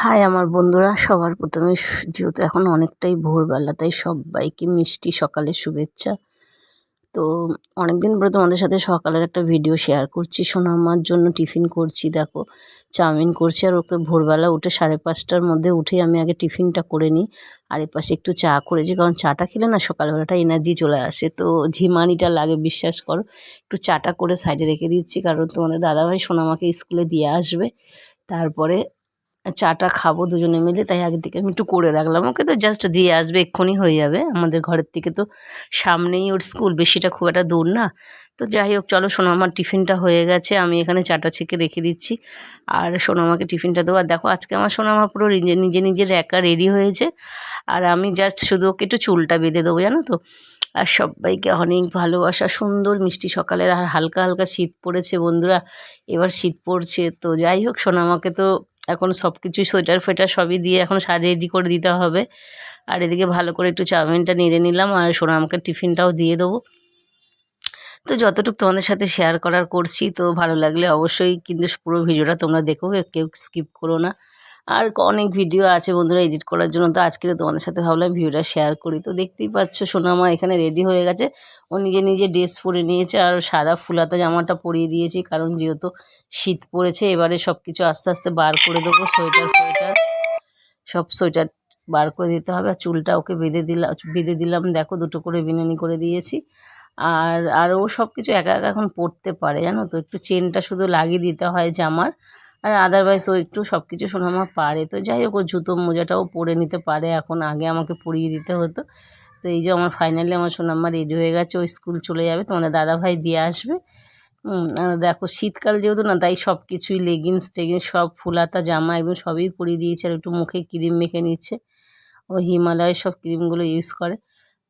High আমার বন্ধুরা, সবার প্রথমে যেহেতু এখন অনেকটাই ভোরবেলা, তাই সবাইকে মিষ্টি সকালের শুভেচ্ছা। তো অনেকদিন পরে তোমাদের সাথে সকালের একটা ভিডিও শেয়ার করছি। সোনামার জন্য টিফিন করছি, দেখো। চাউমিন করছি আর ওকে ভোরবেলা উঠে সাড়ে পাঁচটার মধ্যে উঠে আমি আগে টিফিনটা করে নিই। আর এপাশে একটু চা করেছি, কারণ চাটা খেলে না সকালবেলাটা এনার্জি চলে আসে। তো ঝিমানিটা লাগে, বিশ্বাস করো। একটু চাটা করে সাইডে রেখে দিচ্ছি, কারণ তোমাদের দাদাভাই সোনামাকে স্কুলে দিয়ে আসবে। তারপরে চাটা খাব দুজনে মিলে, তাই আগের থেকে আমি একটু করে রাখলাম। ওকে তো জাস্ট দিয়ে আসবে, এক্ষুনি হয়ে যাবে। আমাদের ঘরের থেকে তো সামনেই ওর স্কুল বেশিটা খুব একটা দূর না। তো যাই হোক, চলো সোনামার টিফিনটা হয়ে গেছে, আমি এখানে চাটা ছেঁকে রেখে দিচ্ছি। আর সোনামাকে টিফিনটা দেবো। আর দেখো, আজকে আমার সোনামা পুরো নিজে নিজের একা রেডি হয়েছে। আর আমি জাস্ট শুধু ওকে একটু চুলটা বেঁধে দেবো, জানো তো। আর সবাইকে অনেক ভালোবাসা, সুন্দর মিষ্টি সকালের। আর হালকা হালকা শীত পড়েছে বন্ধুরা, এবার শীত পড়ছে। তো যাই হোক সোনামাকে তো এখন সব কিছু সোয়েটার ফোয়েটার সবই দিয়ে এখন সাজে রেডি করে দিতে হবে। আর এদিকে ভালো করে একটু চাউমিনটা নেড়ে নিলাম আর সোনা আমাকে টিফিনটাও দিয়ে দেবো। তো যতটুকু তোমাদের সাথে শেয়ার করার করছি, তো ভালো লাগলে অবশ্যই কিন্তু পুরো ভিডিওটা তোমরা দেখো, কেউ স্কিপ করো না। আর অনেক ভিডিও আছে বন্ধুরা এডিট করার জন্য। তো আজকেও তোমাদের সাথে ভাবলাম ভিডিওটা শেয়ার করি। তো দেখতেই পাচ্ছ সোনামা এখানে রেডি হয়ে গেছে। ও নিজে নিজে ড্রেস পরে নিয়েছে আর সাদা ফুলাতা জামাটা পরিয়ে দিয়েছি কারণ যেহেতু শীত পড়েছে, এবারে সব কিছু আস্তে আস্তে বার করে দেবো, সোয়েটার ফোয়েটার সব সোয়েটার বার করে দিতে হবে আর চুলটা ওকে বেঁধে দিলাম বেঁধে দিলাম। দেখো দুটো করে বিনানি করে দিয়েছি। আর আর ও সব কিছু একা একা এখন পরতে পারে জানো তো? একটু চেনটা শুধু লাগিয়ে দিতে হয় জামার। আর আদারওয়াইজ ও একটু সব কিছু সোনামা পারে। তো যাই হোক, ও জুতো মোজাটাও পরে নিতে পারে। এখন আগে আমাকে পরিয়ে দিতে হতো। তো এই যে আমার ফাইনালি আমার সোনাম্মা রেডি হয়ে গেছে, ও স্কুল চলে যাবে। তোমাদের দাদাভাই দিয়ে আসবে। দেখো শীতকাল যেহেতু না, তাই সব কিছুই লেগিংস টেগিংস সব ফুলাতা, জামা একদম সবই পরিয়ে দিয়েছে। আর একটু মুখে ক্রিম মেখে নিচ্ছে। ও হিমালয়ের সব ক্রিমগুলো ইউজ করে।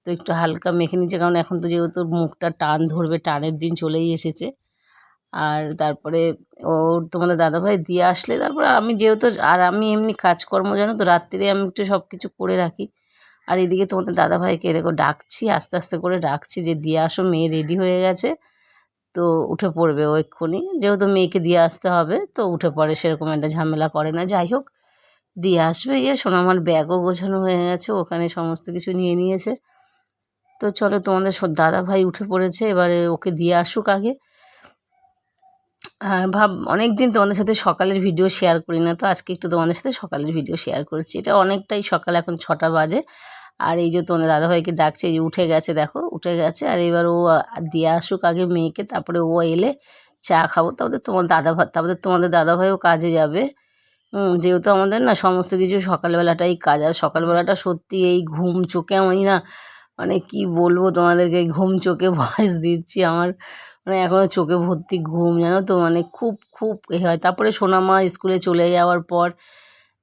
তো একটু হালকা মেখে নিচ্ছে। কারণ এখন তো যেহেতু মুখটা টান ধরবে, টানের দিন চলেই এসেছে। আর তারপরে ও তোমাদের দাদাভাই দিয়ে আসলে তারপর আমি যেহেতু আর আমি এমনি কাজকর্ম জানো তো, রাত্রিরে আমি একটু সব কিছু করে রাখি। আর এদিকে তোমাদের দাদাভাইকে এরকম ডাকছি, আস্তে আস্তে করে ডাকছি যে দিয়ে আসো, মেয়ে রেডি হয়ে গেছে। তো উঠে পড়বে ও এক্ষুনি, যেহেতু মেয়েকে দিয়ে আসতে হবে, তো উঠে পড়ে, সেরকম একটা ঝামেলা করে না। যাই হোক, দিয়ে আসবে ইয়ে শোনো আমার ব্যাগও গোছানো হয়ে গেছে, ওখানে সমস্ত কিছু নিয়ে নিয়েছে। তো চলো তোমাদের দাদা ভাই উঠে পড়েছে, এবারে ওকে দিয়ে আসুক আগে। ভাব অনেক দিন তোমাদের সাথে সকালের ভিডিও শেয়ার করি না, তো আজকে একটু তোমাদের সাথে সকালের ভিডিও শেয়ার করছি। এটা অনেকটাই সকাল, এখন ছটা বাজে। আর এই যে তোমাদের দাদাভাইকে ডাকছে, এই যে উঠে গেছে, দেখো, উঠে গেছে। আর এবার ও দিয়ে আসুক আগে মেয়েকে, তারপরে ও এলে চা খাব। তারপরে তোমার দাদা তারপরে তোমাদের দাদাভাইও কাজে যাবে। যেহেতু আমাদের না সমস্ত কিছু সকালবেলাটাই কাজ, আর সকালবেলাটা সত্যি এই ঘুম চোখে আমি না মানে কি বলব তোমাদেরকে, ঘুম চোখে ভয়েস দিচ্ছি আমার। মানে এখনও চোখে ভর্তি ঘুম, জানো তো? মানে খুব খুব এ হয়। তারপরে সোনামা স্কুলে চলে যাওয়ার পর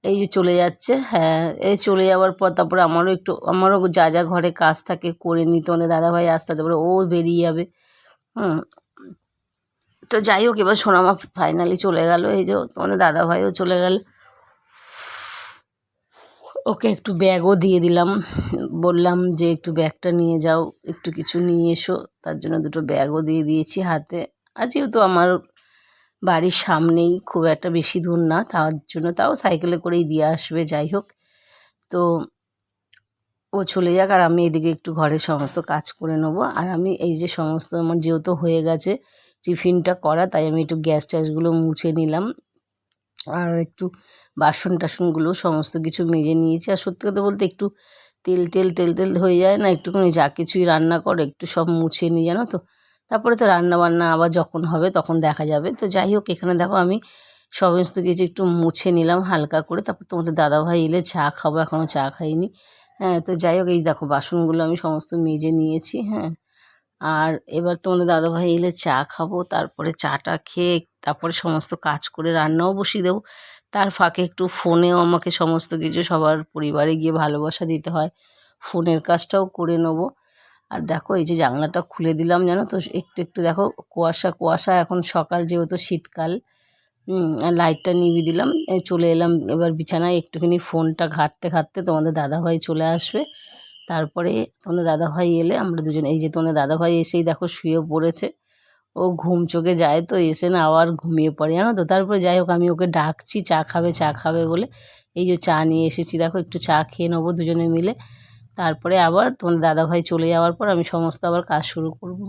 এই যে চলে যাচ্ছে হ্যাঁ এই চলে যাওয়ার পর তারপরে আমারও একটু, আমারও যা যা ঘরে কাজ থাকে করে নিতে মানে দাদাভাই আসতে তারপরে ও বেরিয়ে যাবে। হুম। তো যাই হোক, এবার সোনামা ফাইনালি চলে গেল। এই যে তোমাদের দাদাভাইও চলে গেল। ওকে একটু ব্যাগও দিয়ে দিলাম। বললাম যে একটু ব্যাগটা নিয়ে যাও, একটু কিছু নিয়ে এসো। তার জন্য দুটো ব্যাগও দিয়ে দিয়েছি হাতে। আর যেহেতু আমার বাড়ির সামনেই খুব একটা বেশি দূর না, তার জন্য তাও সাইকেলে করেই দিয়ে আসবে, যাই হোক। তো ও চলে যাক আর আমি এদিকে একটু ঘরের সমস্ত কাজ করে নেব। আর আমি এই যে সমস্ত আমার যেহেতু হয়ে গেছে টিফিনটা করা, তাই আমি একটু গ্যাস ট্যাসগুলো মুছে নিলাম। আর একটু বাসন টাসনগুলো সমস্ত কিছু মেজে নিয়েছি। আর সত্যি কথা বলতে একটু তেল টেল তেল তেল হয়ে যায় না, একটুখানি যা কিছুই রান্না করো একটু সব মুছে নিই, জানো তো? তারপরে তো রান্না বান্না আবার যখন হবে তখন দেখা যাবে। তো যাই হোক, এখানে দেখো আমি সমস্ত কিছু একটু মুছে নিলাম হালকা করে। তারপর তোমাদের দাদাভাই এলে চা খাব এখনও চা খাইনি। হ্যাঁ তো যাই হোক, এই দেখো বাসনগুলো আমি সমস্ত মেজে নিয়েছি হ্যাঁ। আর এবার তোমাদের দাদাভাই এলে চা খাব, তারপরে চাটা খেয়ে তারপরে সমস্ত কাজ করে রান্নাও বসিয়ে দেবো। তার ফাঁকে একটু ফোনেও আমাকে সমস্ত কিছু সবার পরিবারে গিয়ে ভালোবাসা দিতে হয়। ফোনের কাজটাও করে নেব। আর দেখো, এই যে জানলাটা খুলে দিলাম, জানো তো? একটু একটু দেখো, কুয়াশা কুয়াশা। এখন সকাল, যেহেতু শীতকাল লাইটটা নিভিয়ে দিলাম। চলে এলাম এবার বিছানায়। একটুখানি ফোনটা ঘাঁটতে ঘাঁটতে তোমাদের দাদাভাই চলে আসবে। তারপরে তোমাদের দাদাভাই এলে আমরা দুজন, এই যে তোমাদের দাদাভাই এসেই দেখো শুয়ে পড়েছে। ও ঘুম চোখে যায় তো, এসে না আবার ঘুমিয়ে পড়ে, জানো তো? তারপরে যাই হোক, আমি ওকে ডাকছি, চা খাবে চা খাবে বলে। এই যে চা নিয়ে এসেছি, দেখো একটু চা খেয়ে নেব দুজনে মিলে। তারপরে আবার তোমার দাদাভাই চলে যাওয়ার পর আমি সমস্ত আবার কাজ শুরু করব।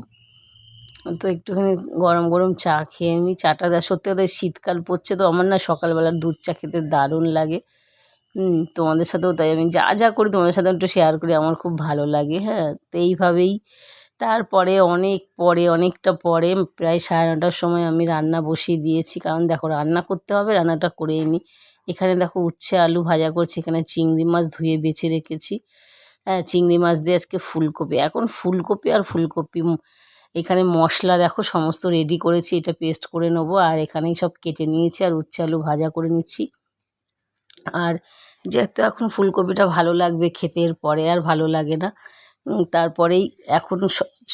তো একটুখানি গরম গরম চা খেয়ে নিই। চাটা সত্যি কথা শীতকাল পড়ছে তো, আমার না সকালবেলার দুধ চা খেতে দারুণ লাগে। তোমাদের সাথেও তাই আমি যা যা করি তোমাদের সাথে একটু শেয়ার করি, আমার খুব ভালো লাগে হ্যাঁ? তো এইভাবেই তারপরে অনেক পরে, অনেকটা পরে, প্রায় সাড়ে নটার সময় আমি রান্না বসিয়ে দিয়েছি। কারণ দেখো, রান্না করতে হবে, রান্নাটা করেই নিই। এখানে দেখো, উচ্ছে, আলু ভাজা করছি, এখানে চিংড়ি মাছ ধুয়ে বেছে রেখেছি। হ্যাঁ চিংড়ি মাছ দিয়ে আজকে ফুলকপি। এখন ফুলকপি আর ফুলকপি এখানে মশলা দেখো, সমস্ত রেডি করেছি, এটা পেস্ট করে নেব। আর এখানেই সব কেটে নিয়েছি আর উচ্ছে, আলু ভাজা করে নিচ্ছি। আর যেহেতু এখন ফুলকপিটা ভালো লাগবে খেতে এর পরে, আর ভালো লাগে না। তারপরেই এখন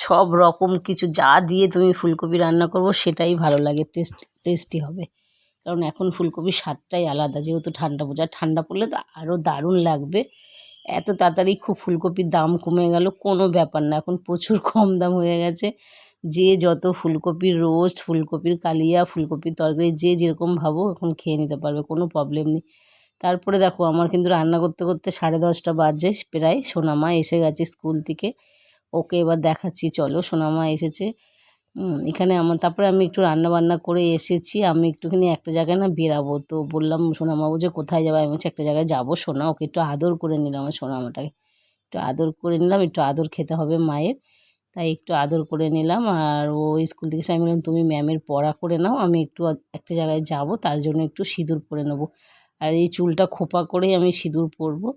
সব রকম কিছু যা দিয়ে তুমি ফুলকপি রান্না করব সেটাই ভালো লাগে, টেস্ট, টেস্টি হবে। কারণ এখন ফুলকপির স্বাদটাই আলাদা, যেহেতু ঠান্ডা পড়ছে, আর ঠান্ডা পড়লে তো আরও দারুণ লাগবে। এত তাড়াতাড়ি খুব ফুলকপির দাম কমে গেল, কোনো ব্যাপার না, এখন প্রচুর কম দাম হয়ে গেছে। যে যত ফুলকপির রোস্ট, ফুলকপির কালিয়া, ফুলকপির তরকারি, যে যেরকম ভাবো এখন খেয়ে নিতে পারবে, কোনো প্রবলেম নেই। তারপরে দেখো আমার কিন্তু রান্না করতে করতে সাড়ে দশটা বাজে প্রায়। সোনামা এসে গেছে স্কুল থেকে। ওকে এবার দেখাচ্ছি। চলো, সোনামা এসেছে। এখানে আমার, তারপরে আমি একটু রান্না বান্না করে এসেছি। আমি একটুখানি একটা জায়গায় না বেরাবো। তো বললাম, সোনামাবু যে কোথায় যাব? আমি একটা জায়গায় যাব, সোনা। ওকে একটু আদর করে নিলাম আমার সোনামাটাকে। একটু আদর করে নিলাম, একটু আদর খেতে হবে মায়ের। তাই একটু আদর করে নিলাম। আর ও স্কুল থেকে আমি তুমি ম্যামের পড়া করে নাও। আমি একটু একটা জায়গায় যাব। তার জন্য একটু সিঁদুর পরে নেব। আর এই চুলটা খোপা করেই আমি সিঁদুর পরবো।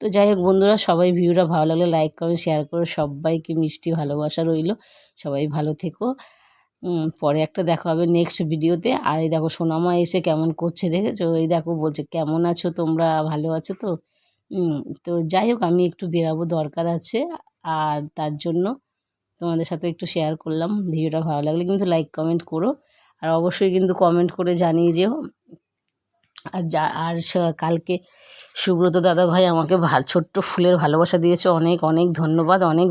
তো যাই হোক বন্ধুরা, সবাই ভিডিওটা ভালো লাগলে লাইক করো শেয়ার করো। সবাইকে মিষ্টি ভালোবাসা রইল। সবাই ভালো থেকো। পরে একটা দেখা হবে নেক্সট ভিডিওতে আর এই দেখো সোনামা এসে কেমন করছে দেখেছ? এই দেখো বলছে, কেমন আছো তোমরা? ভালো আছো তো? তো যাই হোক, আমি একটু বেরাবো, দরকার আছে। আর তার জন্য তোমাদের সাথে একটু শেয়ার করলাম। ভিডিওটা ভালো লাগলে কিন্তু লাইক কমেন্ট করো। আর অবশ্যই কিন্তু কমেন্ট করে জানিয়ে যেও। আর যা, আর কালকে সুব্রত দাদাভাই আমাকে ছোট্ট ফুলের ভালোবাসা দিয়েছে। অনেক অনেক ধন্যবাদ, অনেক